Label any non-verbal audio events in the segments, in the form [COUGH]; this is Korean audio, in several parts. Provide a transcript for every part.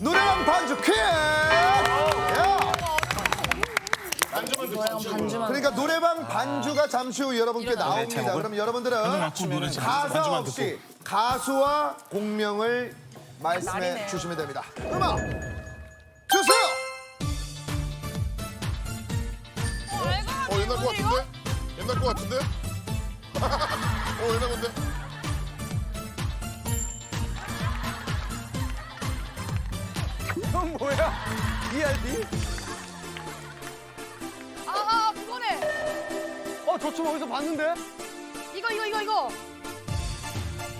노래방 반주 퀴즈! 야! 그러니까 노래방 반주가 잠시 후 여러분께 나옵니다. 그럼 여러분들은 가사 없이 가수와 공명을 말씀해 주시면 됩니다. 음악 주세요! 어 옛날 거 같은데? 옛날 거 같은데? [LAUGHS] 어 옛날 건데? 형 뭐야? ERD? 아, 아, 그거네. 어, 저춤 어디서 봤는데? 이거, 이거, 이거, 이거.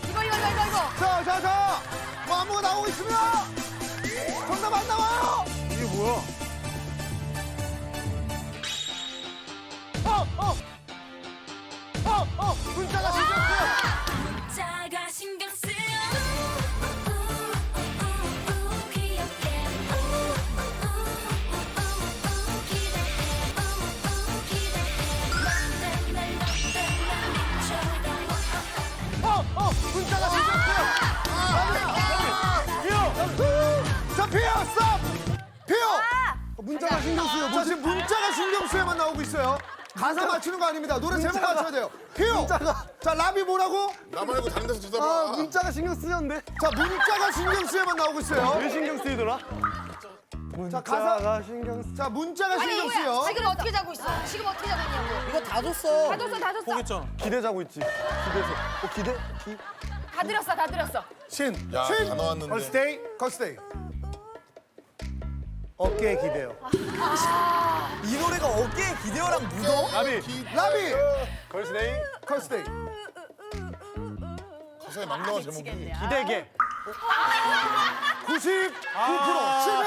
이거, 이거, 이거, 이거, 이거. 자, 자, 자! 뭐 안무가 나오고 있습니다! 정답 안 나와요! 이게 뭐야? 어, 어! 어, 어! 문자가 생겼어요! 자 신경 쓰여. 자, 지금 문자가 신경 쓰여만 나오고 있어요. 가사 맞추는 거 아닙니다. 노래 제목 맞춰야 돼요. 피오! 문자가. 자, 라비 뭐라고? 나 말고 다른 데서 아, 쳐다봐. 문자가 신경 쓰였는데? 자, 문자가 신경 쓰여만 나오고 있어요. 왜 신경 쓰이더라? 문자가 가사. 신경 쓰... 자, 문자가 아니, 신경 이거야. 쓰여. 지금 어떻게 자고 있어? 지금 어떻게 자고 있냐고. 이거 다 줬어. 다 줬어, 다 줬어. 보겠잖아. 기대 자고 있지. 기대서. 어, 기대? 기... 다 들었어, 다 들었어. 신. 야, 신. 다 나왔는데. 걸스데이, 걸스데이. 어깨에 기대요. 이 노래가 어깨에 기대어랑 묻어? 라비. 라비, 걸스데이. 걸스데이. 가사에 막 나와 제목이. 기대게. 99% 실패.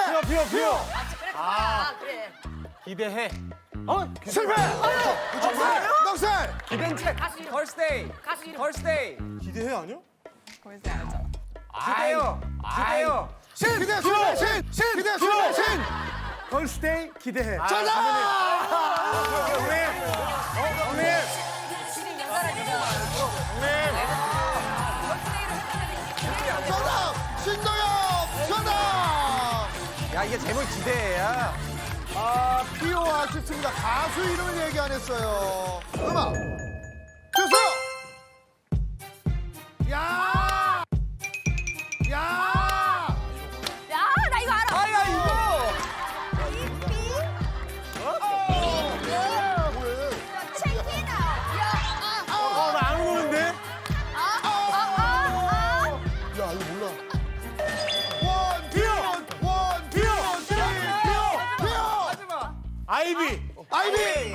피어, 피어, 피어. 아, 그래. 기대해. 어? 실패. 넉살, 넉살. 기댄 책. 가수 이름. 걸스데이. 가수 이름. 걸스데이. 기대해 아니야? 기대요. 기대요. 신, 기대 실패, 신, 신, 기대 실패, 신. 걸스데이 기대해. 정답! 정답! 신동엽! 정답! 야 이게 제목 기대해야. 아, 피오 아쉽습니다. 가수 이름을 얘기 안 했어요. 음악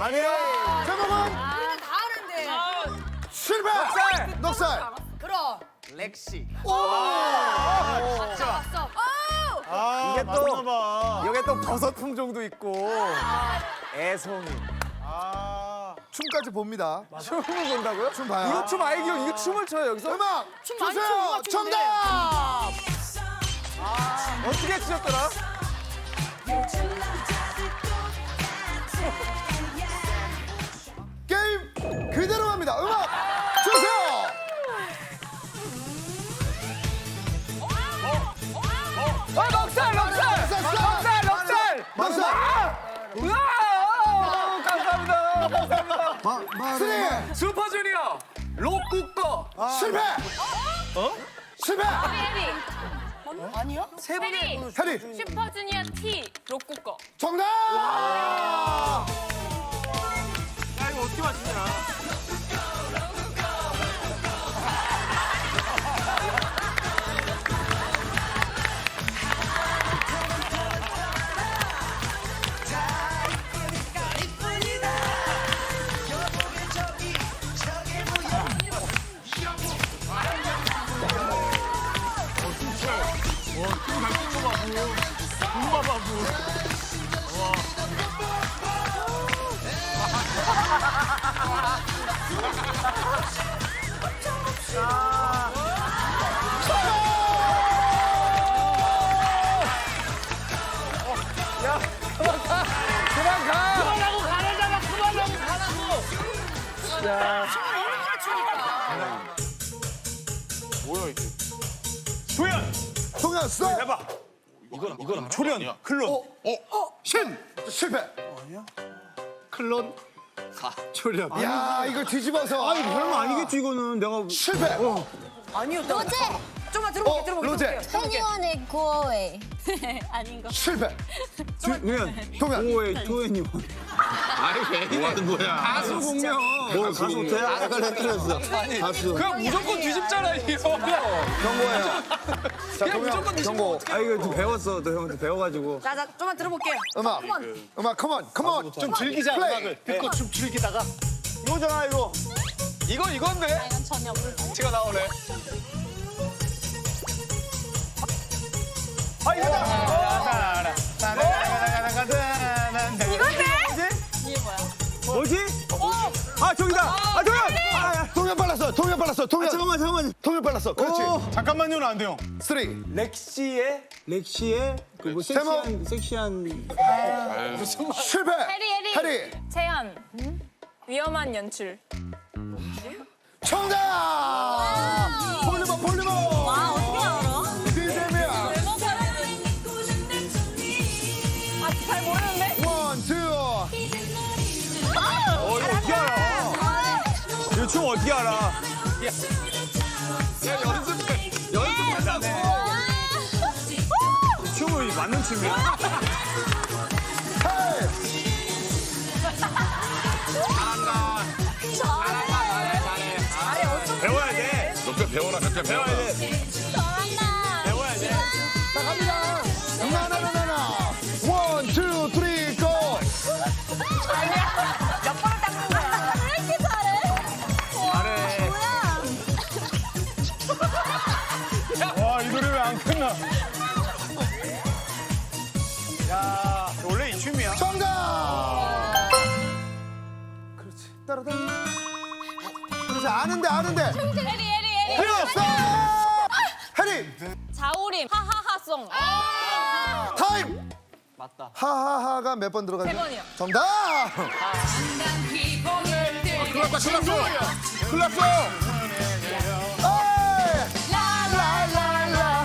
아니야. 제목은 아. 우리는 다 아는데. 실패! 넉살. 넉살! 그럼. 렉시. 왔어, 왔어. 오! 아, 이게 또- 맞나 봐. 여기 또 버섯 품종도 있고. 애송이. 아. 춤까지 봅니다. 춤을 본다고요? 춤 봐요. 이거 춤 아이디어 이거 춤을 춰요 여기서? 음악 춤 많이 주세요! 같은데. 정답! 어떻게 추셨더라? 쓰리! 슈퍼주니어 록국거 실패! 실패! 해리 아니야? 세 분의 해리 슈퍼주니어 T 록구꺼 정답! 아? 초련 클론 신 실패. 클론 초련 야 이거 뒤집어서 아니 설마 아니겠지 이거는 내가 실패. 아니요. 로제. 좀만 들어볼게 어, 들어볼게. 로제. 들어볼게, 들어볼게. 페니원의 고어웨이 [LAUGHS] 아닌 거. 실패. 그냥 동현. 오에 토엔이 아니 왜 하는 거야? 가수 공명 뭐 가수 못해? 아까 틀렸어. 가수. 그냥 무조건 뒤집잖아 이거. 경고야. 자 동현 경고. 아 이거 좀 배웠어. 또 형한테 배워가지고. 자, 자, 좀만 들어볼게. 음악. 음악 컴온 컴온 좀 즐기자 음악을. 듣고 춤 즐기다가. 이거잖아 이거. 이거 이건데. 이건 전혀 모르. 제가 나오네. 아 이거다 저기다. 아 저기 아, 동현 빨랐어. 동현 빨랐어. 동현. 잠깐만 잠깐만. 동현 빨랐어. 그렇지. 어. 잠깐만요는 안 돼요. 쓰리. 렉시의? 렉시의? 그뭐 제목. 섹시한 섹시한. 실패. 해리 해리. 해리. 채연. 위험한 연출. 정답! 볼리버 볼리버! 와 어떻게 알아? 디제미야 아, 잘 모르는데? 어떻게 알아? 야 연습해. 연습해. 춤을 맞는 춤이야? 배워야 돼 몇개 배워라 몇개 배워라. 배워야 돼. 배워야 돼. 자 갑니다. 나나나나 따라다 그렇지 아는데 아는데 해리 해리 해리. 해리 없어 해리 자우림. 하하하송. 타임 맞다 하하하가 몇 번 들어가죠? 세 번이요. 정답 클났다 클났어. 클났어. 에이! 라라라라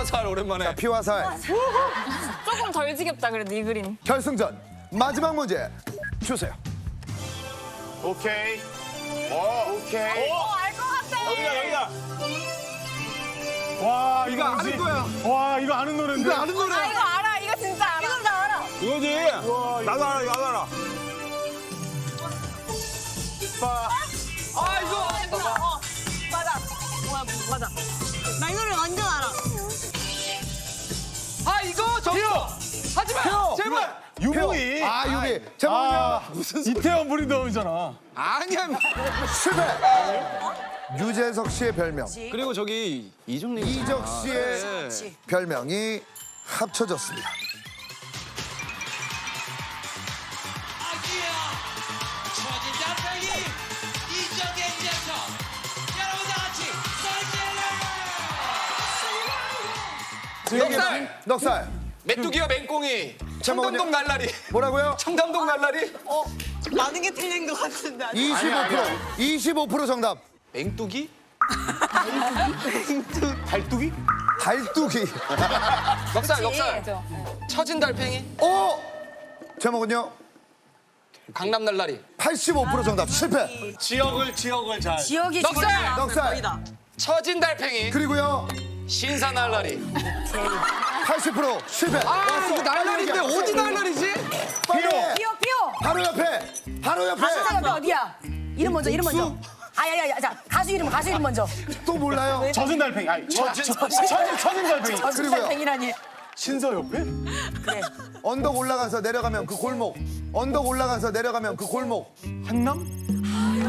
헤이! 잘 오랜만에. 피와 살 조금 덜 지겹다 그래도 이 그림. 결승전 마지막 문제 주세요 오케이 어. 오케이 알것 같아. 여기다 여기다 와, 이거, 이거 아는 뭐지? 거야. 와, 이거 아는 노래인데. 이거 아는 노래 아 이거 알아. 이거 진짜 알아. 이거 다 알아. 이거지 나도 알아 나도 알아 아 하지 마. 제발. 유부이. 아 유비 제목은요 아, 무슨 이태원 브리덤이잖아. 아니야. 실패 유재석 씨의 별명 그리고 저기 이정림. 이적 씨의 별명이 합쳐졌습니다 넉살. 넉살 메뚜기와 맹꽁이. 청담동 날라리. 뭐라고요? 청담동 날라리. 많은 게 틀린 것 같은데. 25% 25% 정답 맹뚜기? 발뚝이 [LAUGHS] 달뚜기 넉살 넉살. [LAUGHS] 처진 달팽이. 오 제목은요 강남 날라리. 85% 정답 실패 지역을 지역을 잘 지역이 넉살! 넉살. 거의다. 처진 달팽이. 그리고요 신사 날라리. 80% 실패 아 이거 날라리인데 어디 날라리지? 빨리 피오 피오. 바로 옆에 바로 옆에 가수 옆에 어디야? 이름 먼저 이름 먼저. 아야야야 자 가수 이름 가수 이름 먼저. 또 몰라요 젖은 달팽이. 아니, 저, 저, 처진, 처진 달팽이. 그리고요. 팽이라니. 신서 옆에? 언덕 올라가서 내려가면 그 골목 언덕 올라가서 내려가면 그 골목 한남?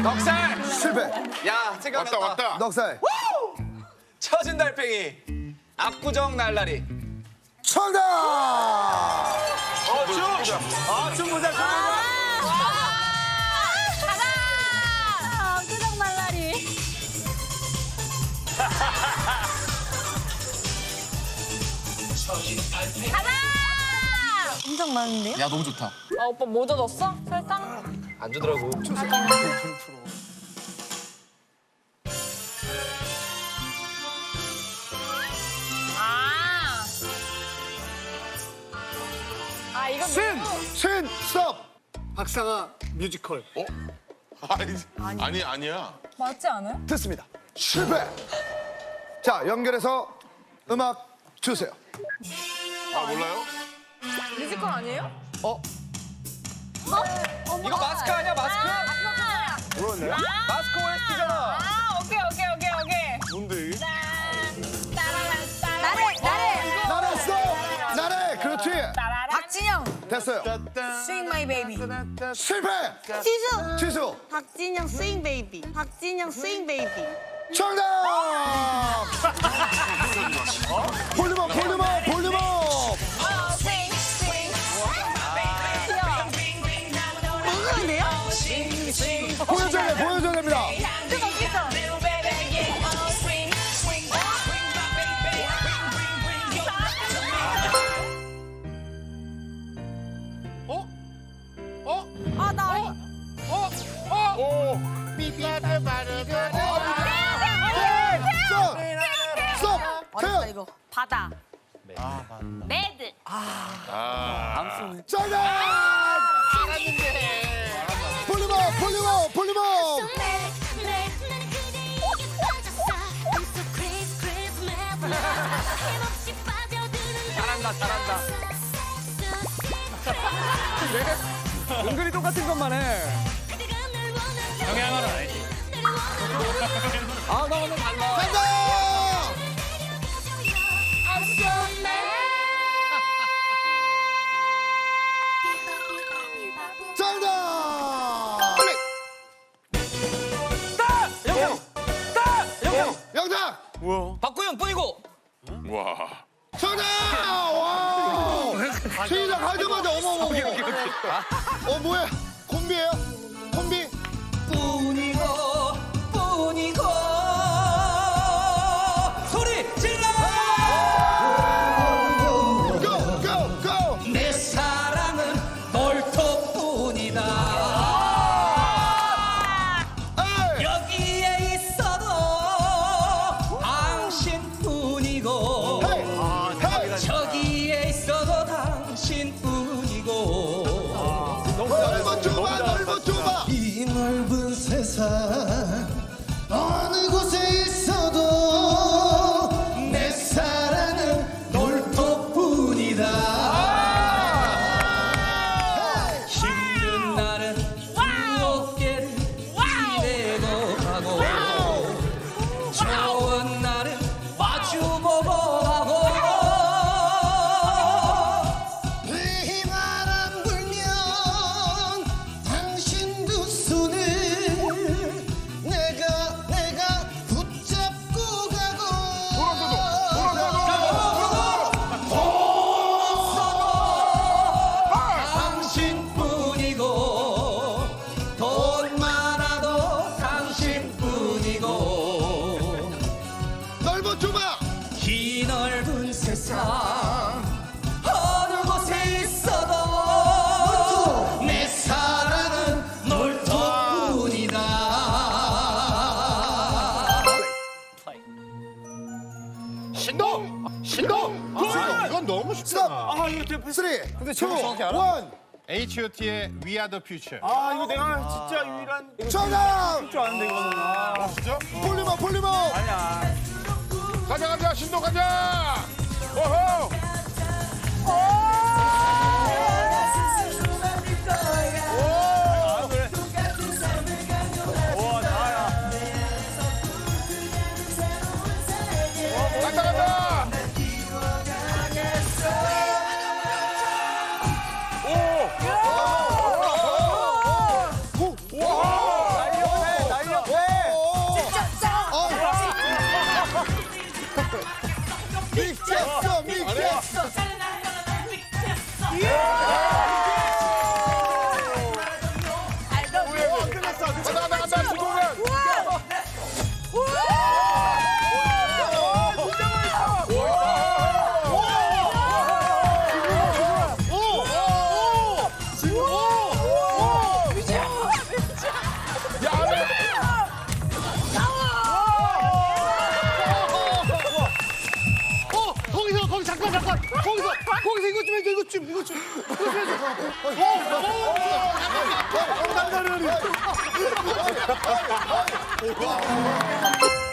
넉살. 실패 야 생각났다. 왔다 왔다. 넉살 처진 달팽이. 압구정 날라리. 정답 아춤 보자 춤 가자. 끄적 날라리. 가자. 엄청 많은데요? 야 너무 좋다. 아 오빠 뭐 젖었어? 설탕? 안 주더라고. 신! 신! 스톱! 박상아 뮤지컬. 아니, 아니 아니야. 맞지 않아요? 듣습니다. 실패! 자, 연결해서 음악 주세요. 아 몰라요? 뮤지컬 아니에요? 어? 이거 마스크 아니야 마스크? 그렇네요. 마스크 OST잖 됐어요. Swing my baby. 실패! 지수. 지수! 박진영 스윙 베이비. 박진영 스윙 베이비. 정답! [LAUGHS] 볼륨업, 볼륨업, 볼륨업! 잘한다 잘한다. 은근히 똑같은 것만 해. 영향을 아나 오늘 달라. 간다! 정답! 영영. 따 영영. 영탁! 박구영 뿌이고. 와. 정답! 와! 시작하자마자 어머머머. 어, 뭐야? 콤비예요? H.O.T의 We Are the Future. 아 이거 내가 진짜 유일한 정답 줄 아는데 이거는. 아, 진짜? 볼륨업 볼륨업 가자 가자 신동 가자. 오호.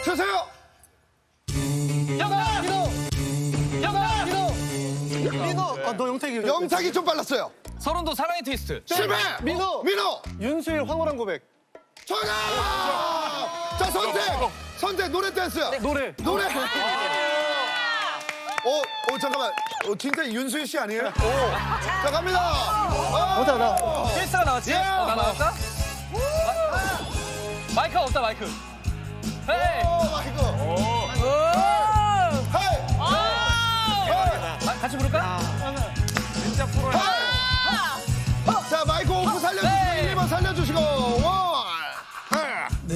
주세요 영탁! 민호! 영탁! 민호! 민호 아, 너 영탁이 영탁이 좀 빨랐어요 서른도 사랑의 트위스트. 실패 민호 민호 윤수일 황홀한 고백. 정답 자 선택 선택 노래 댄스요 노래. 노래 어, 어 잠깐만. 어, 진짜 윤수일 씨 아니에요? 오. 자 갑니다. 어, 보자 나. 트위스트가 나왔지? 예. 어, 나 나왔다? 마, 이크가 없다, 마이크. 헤이! 오 마이크. 헤이. 아, 같이 부를까? 자 마이크 오프 살려주시고 네. 1번 살려주시고. 원내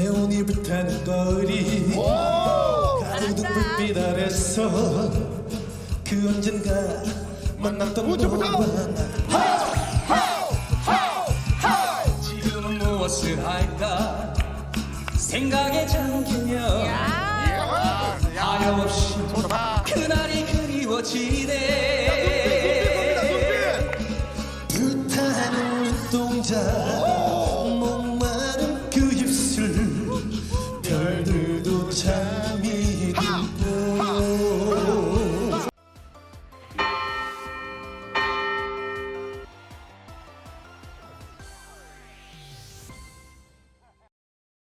옷이 불타는 거리. 가로등 불빛 아래서 그 언젠가 만났던 우주부터 지금은 무엇을 할까? 생각에 잠기면 하염없이 그날이 그리워지네